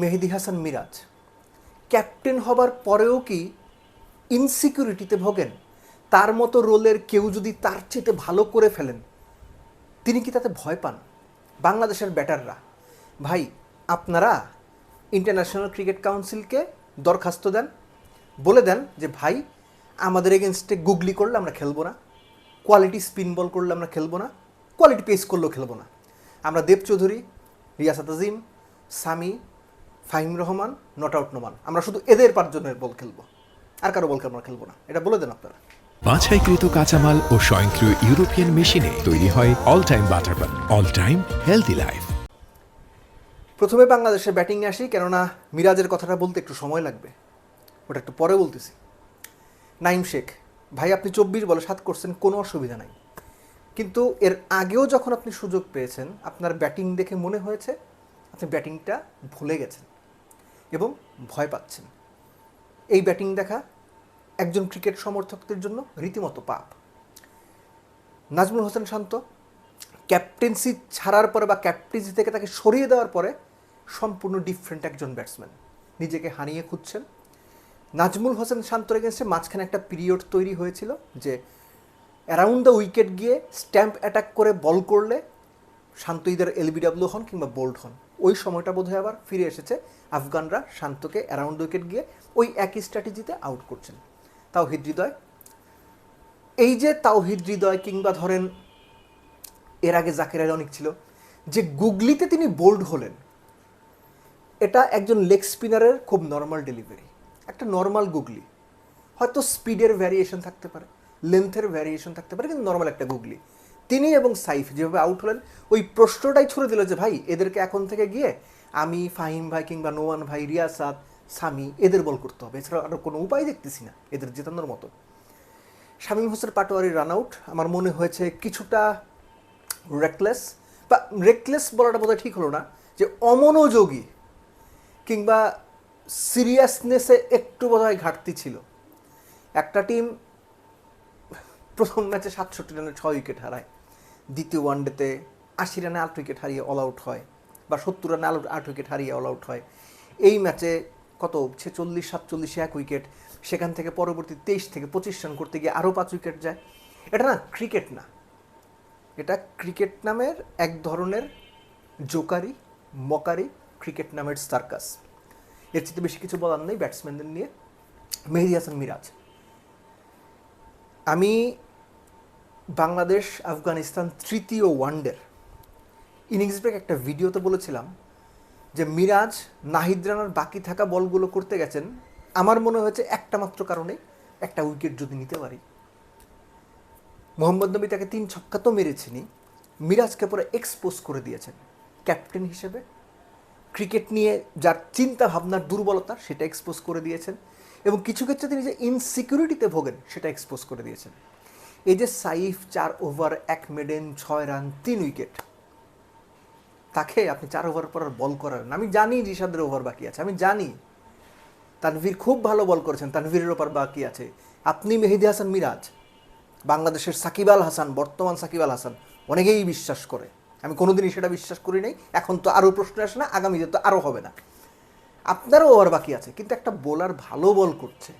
Mehedi Hasan Miraj. Captain হবার পরেও কি ইনসিকিউরিটিতে ভোগেন? তার মতো রোলের কেউ যদি তার চেয়ে ভালো করে ফেলেন, তিনি কি তাতে ভয় পান? বাংলাদেশের ব্যাটাররা, ভাই, আপনারা ইন্টারন্যাশনাল ক্রিকেট কাউন্সিলকে দরখাস্ত দেন। বলে দেন যে, ভাই, আমাদের এগেনস্টে গুগলি করলে আমরা খেলব না। কোয়ালিটি স্পিন বল করলে আমরা খেলব না। কোয়ালিটি পেস করলেও খেলব না। আমরা দেব চৌধুরী, রিয়াসাত আজিম, সামি ফাহিম রহমান নট আউট নোমান আমরা শুধু এদের পাঁচজনের বল খেলব। আর কারও বল আমরা খেলব না। এটা বলে দেন আপনারা। বাছাইকৃত কাঁচামাল ও স্বয়ংক্রিয় ইউরোপিয়ান মেশিনে তৈরি হয় all time butter bun all time healthy life প্রথমে বাংলাদেশে ব্যাটিংয়ে আসি কেননা মিরাজের কথাটা বলতে একটু সময় লাগবে। ওটা একটু পরে বলতেছি। নাইম শেখ ভাই আপনি চব্বিশ বলে সাত করছেন কোনো অসুবিধা নাই। কিন্তু এর আগেও যখন আপনি সুযোগ পেয়েছেন আপনার ব্যাটিং দেখে মনে হয়েছে আপনি ব্যাটিংটা ভুলে গেছেন। এবং ভয় পাচ্ছেন। এই ব্যাটিং দেখা একজন ক্রিকেট সমর্থকদের জন্য রীতিমতো পাপ। নাজমুল হোসেন শান্ত ক্যাপ্টেন্সি ছাড়ার পরে বা ক্যাপ্টেন্সি থেকে তাকে সরিয়ে দেওয়ার পরে সম্পূর্ণ ডিফারেন্ট একজন ব্যাটসম্যান নিজেকে হারিয়ে খুঁজছেন। নাজমুল হোসেন শান্তর এগেনস্টে মাঝখানে একটা পিরিয়ড তৈরি হয়েছিল যে অ্যারাউন্ড দ্য উইকেট গিয়ে স্ট্যাম্প অ্যাটাক করে বল করলে শান্ত ইদার এলবিডাব্লিউ হন কিংবা বোল্ড হন। ওই সময়টা বোধহয় আবার ফিরে এসেছে। আফগানরা শান্তকে অ্যারাউন্ড উইকেট গিয়ে ওই একই স্ট্র্যাটেজিতে আউট করছেন। তাও হৃদয়। এই যে তাওহিদ হৃদয় কিংবা ধরেন এর আগে জাকের আলী অনেক ছিল, যে গুগলিতে তিনি বোল্ড হলেন, এটা একজন লেগ স্পিনারের খুব নর্মাল ডেলিভারি একটা নর্মাল গুগলি। হয়তো স্পিডের ভ্যারিয়েশন থাকতে পারে লেন্থের ভ্যারিয়েশন থাকতে পারে, কিন্তু নর্মাল একটা গুগলি। তিনি এবং সাইফ যেভাবে আউট হলেন, ওই প্রশ্নটাই ছুড়ে দিল যে, ভাই, এদেরকে এখন থেকে গিয়ে আমি ফাহিম ভাই কিংবা নোয়ান ভাই রিয়াসাদ সামি, এদের বল করতে হবে। এছাড়া আর কোনো উপায় দেখতেছি না, এদের জেতানোর মতো। শামীম হোসেন পাটোয়ারি রান আউট আমার মনে হয়েছে কিছুটা রেকলেস বা রেকলেস বলাটা বোধহয় ঠিক হলো না, যে অমনোযোগী কিংবা সিরিয়াসনেসে একটু বোধহয় ঘাটতি ছিল। একটা টিম প্রথম ম্যাচে সাতষট্টি রানে ছয় উইকেট হারায়। দ্বিতীয় ওয়ানডেতে আশি রানে আট উইকেট হারিয়ে অল আউট হয় বা সত্তর রানে আল আট উইকেট হারিয়ে অল আউট হয়। এই ম্যাচে কত? ছেচল্লিশ, সাতচল্লিশে এক উইকেট। সেখান থেকে পরবর্তী তেইশ থেকে পঁচিশ রান করতে গিয়ে আরও পাঁচ উইকেট যায়। এটা না ক্রিকেট না। এটা ক্রিকেট নামের এক ধরনের জোকারি, মকারি ক্রিকেট নামের সার্কাস। এর চেয়ে বেশি কিছু বলার নেই ব্যাটসম্যানদের নিয়ে। মেহেদি হাসান মিরাজ। আমি বাংলাদেশ, আফগানিস্তান তৃতীয় ওয়ানডের। ইনিংস ব্রেক একটা ভিডিওতে বলেছিলাম যে মিরাজ, নাহিদ রানার বাকি থাকা বলগুলো করতে গেছেন। আমার মনে হয়েছে একটা মাত্র কারণে একটা উইকেট যদি নিতে পারি। মোহাম্মদ নবী তাকে তিন ছক্কা তো মেরেছেনই। মিরাজকে পরে এক্সপোজ করে দিয়েছেন। ক্যাপ্টেন হিসেবে। ক্রিকেট নিয়ে যার চিন্তা ভাবনার দুর্বলতা সেটা এক্সপোজ করে দিয়েছেন। এবং কিছু ক্ষেত্রে তিনি যে ইনসিকিউরিটিতে ভোগেন সেটা এক্সপোজ করে দিয়েছেন। এই যে সাইফ চার ওভার এক মেডেন ছয় রান, তিন উইকেট। তাকে আপনি চার ওভার পর আর বল করার আমি জানি রিশাদের ওভার বাকি আছে। আমি জানি। তানভীর খুব ভালো বল করেছেন। তানভীরের ওপর বাকি আছে। আপনি মেহেদি হাসান মিরাজ, বাংলাদেশের সাকিব আল হাসান, বর্তমান সাকিব আল হাসান, অনেকেই বিশ্বাস করে। আমি কোনোদিনই সেটা বিশ্বাস করি নাই। এখন তো আরও প্রশ্ন আসে না, আগামীতে তো আরও হবে না। আপনারও ওভার বাকি আছে, কিন্তু একটা বোলার ভালো বল করছে।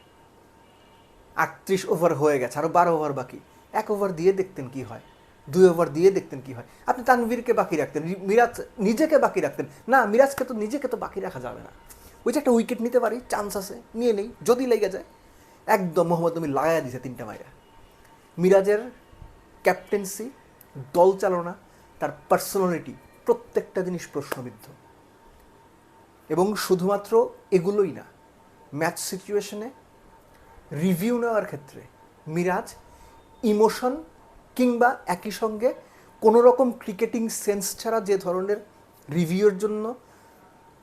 আটত্রিশ ওভার হয়ে গেছে, আরও বারো ওভার বাকি। এক ওভার দিয়ে দেখতেন কি হয়, দুই ওভার দিয়ে দেখতেন কি হয়। আপনি তানভীরকে বাকি রাখতেন মিরাজ নিজেকে বাকি রাখতেন। না, মিরাজকে তো নিজেকে তো বাকি রাখা যাবে না। ওই যে একটা উইকেট নিতে পারি চান্স আছে, নিয়ে নেই, যদি লেগে যায়, একদম মোহাম্মদ নবী লাগাইয়া দিছে তিনটা মাইরা। মিরাজের ক্যাপ্টেন্সি দল চালনা, তার পার্সোনালিটি প্রত্যেকটা জিনিস প্রশ্নবিদ্ধ। এবং শুধুমাত্র এগুলোই না ম্যাচ সিচুয়েশনে রিভিউ নেওয়ার ক্ষেত্রে মিরাজ ইমোশন কিংবা একই সঙ্গে কোনো রকম ক্রিকেটিং সেন্স ছাড়া যে ধরনের রিভিউয়ের জন্য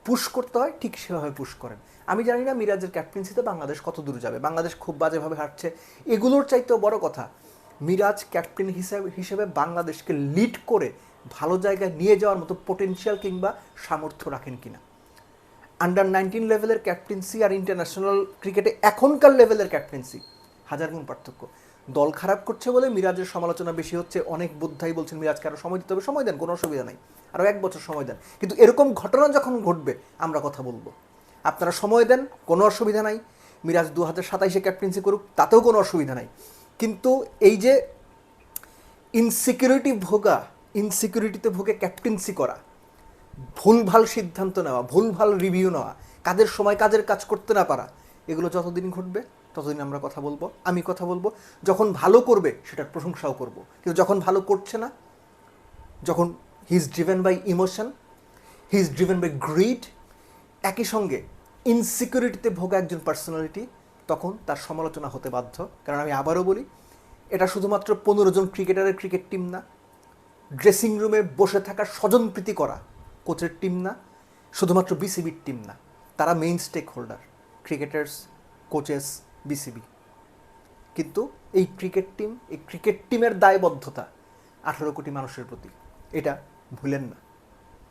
পুশ করতে হয়, ঠিক সেভাবে পুশ করেন। আমি জানি না মিরাজের ক্যাপ্টেন্সিতে বাংলাদেশ কত দূর যাবে। বাংলাদেশ খুব বাজেভাবে হাঁটছে এগুলোর চাইতেও বড় কথা, মিরাজ ক্যাপ্টেন হিসেবে হিসেবে বাংলাদেশকে লিড করে ভালো জায়গায় নিয়ে যাওয়ার মতো পোটেনশিয়াল কিংবা সামর্থ্য রাখেন কিনা। আন্ডার নাইনটিন লেভেলের ক্যাপ্টেন্সি আর ইন্টারন্যাশনাল ক্রিকেটে এখনকার লেভেলের ক্যাপ্টেন্সি হাজার গুণ পার্থক্য। দল খারাপ করছে বলে মিরাজের সমালোচনা বেশি হচ্ছে, অনেক বোদ্ধাই বলছেন মিরাজকে আরও সময় দিতে হবে। সময় দেন, কোনো অসুবিধা নাই। আরও এক বছর সময় দেন। কিন্তু এরকম ঘটনা যখন ঘটবে, আমরা কথা বলব। আপনারা সময় দেন, কোনো অসুবিধা নাই। মিরাজ দু হাজার সাতাইশে ক্যাপ্টেন্সি করুক, তাতেও কোনো অসুবিধা নাই। কিন্তু এই যে ইনসিকিউরিটি ভোগা ইনসিকিউরিটিতে ভোগে ক্যাপ্টেন্সি করা, ভুলভাল সিদ্ধান্ত নেওয়া, ভুলভাল রিভিউ নেওয়া কাজের সময় কাজের কাজ করতে না পারা, এগুলো যতদিন ঘটবে ততদিন আমরা কথা বলব, আমি কথা বলব, যখন ভালো করবে সেটার প্রশংসাও করব। কিন্তু যখন ভালো করছে না, যখন he is driven by emotion he is driven by greed একই সঙ্গে ইনসিকিউরিটিতে ভোগা একজন পার্সোনালিটি তখন তার সমালোচনা হতে বাধ্য। কারণ আমি আবারও বলি, এটা শুধুমাত্র পনেরো জন ক্রিকেটারের ক্রিকেট টিম না ড্রেসিং রুমে বসে থাকা স্বজনপ্রীতি করা কোচের টিম না, শুধুমাত্র বিসিবির টিম না, তারা main stakeholder cricketers coaches BCB. কিন্তু এই ক্রিকেট টিম, এই ক্রিকেট টিমের দায়বদ্ধতা আঠারো কোটি মানুষের প্রতি। এটা ভুলেন না।